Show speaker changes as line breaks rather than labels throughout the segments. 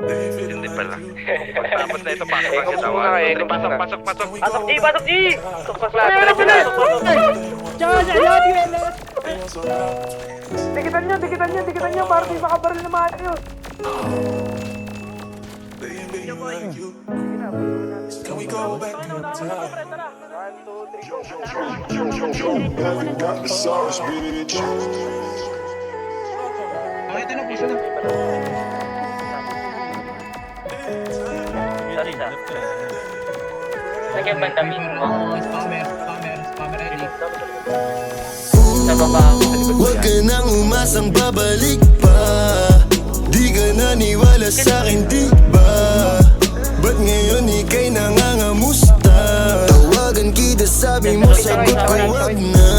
Hindi pala. Pagtapos na ito, pasok
Eh, kung
kita.
muna kayo,
Pasok, pasok, pasok, pasok.
Pasok G! Pasok G! Pasok na!
Wala,
Pasok na!
They want some love.
Dikitan nyo, dikitan nyo, dikitan nyo para di makabaril na
like you. Can we go back in time?
Got the sauce, bitch.
Sorry Lagyan ba ang mo? Sa baba ako sa likod
Huwag ka nang umasang babalik pa. Di ka naniwala sa'kin, di ba? Ba't ngayon ika'y nangangamusta? Tawagan kita, sabi mo sagot ko wag na.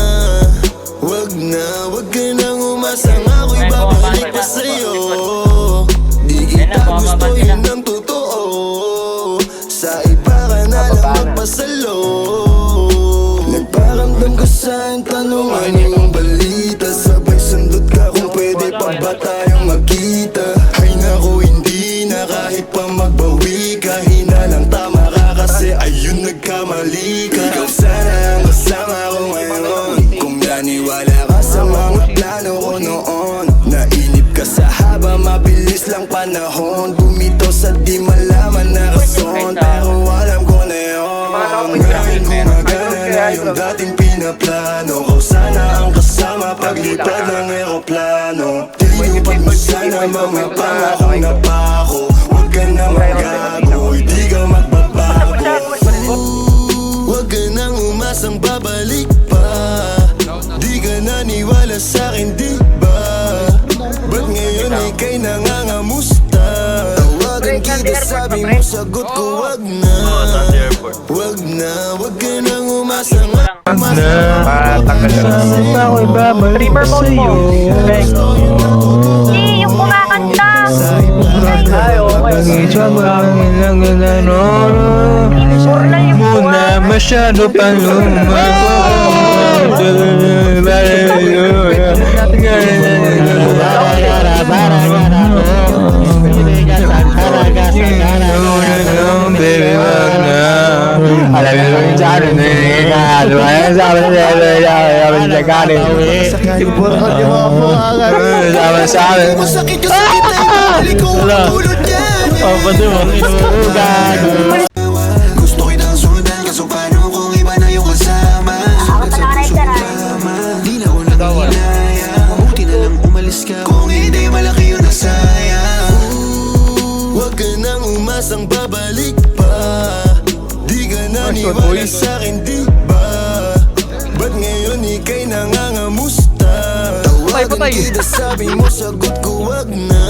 Wag na, wag ka nang umasang. Ako'y babalik pa sa'yo. Di kita gusto, yun ang totoo. Sa iba ka na lang magpasalo Nagparamdam ka sa'kin, tanong ano yung balita. Sabay sundot ka kung pwede pa ba tayong magkita. Ay naku, hindi na kahit pa magbawi ka. Hinalang tama ka kasi ayun nagkamali ka. Ikaw sana ang kasama ko ngayon. Kung naniwala ka sa mga plano ko noon. Nainip ka sa haba, mabilis lang panahon. Bumitaw sa di malaman na yung dating pinaplano Kau sana ang kasama paglipad ng eroplano. Tinupad mo sana mga pangakong napako Huwag ka na magago, hindi ka magbabago. Huwag ka nang umasang babalik pa. Di ka naniwala sa'kin, di Kita, sabi mo sagot ko wag na. Wag na, wag ka nang umasang
Patanggal ka na.
Ako'y babalik sa'yo
Eh, yung kumakanta!
Pag-isang ang ilang ganano Muna masyado pa Baby,
Di na ko nanginaya Buti na lang umalis ka Kung hindi malaki yung nasayang Huwag ka nang umasang babalik pa Di ka naniwala di ba? Ba't ngayon ika'y nangangamusta? Tawagan kita, sabi mo sagot ko wag na.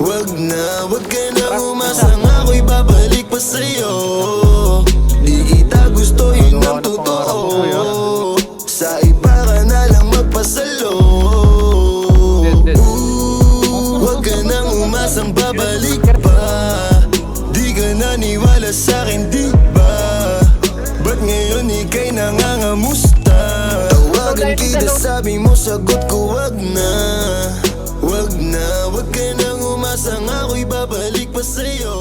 Wag na, wag ka na umasang ako'y babalik pa sa'yo. Di kita gusto, yun ang totoo. Sa iba ka na lang magpasalo. Huwag ka nang umasang babalik pa. Di ka naniwala sa'kin, di ba? Ba't ngayon ika'y nangangamusta? Kita, sabi mo sagot ko wag na Wag na, wag ka nang umasang ako'y babalik pa sa'yo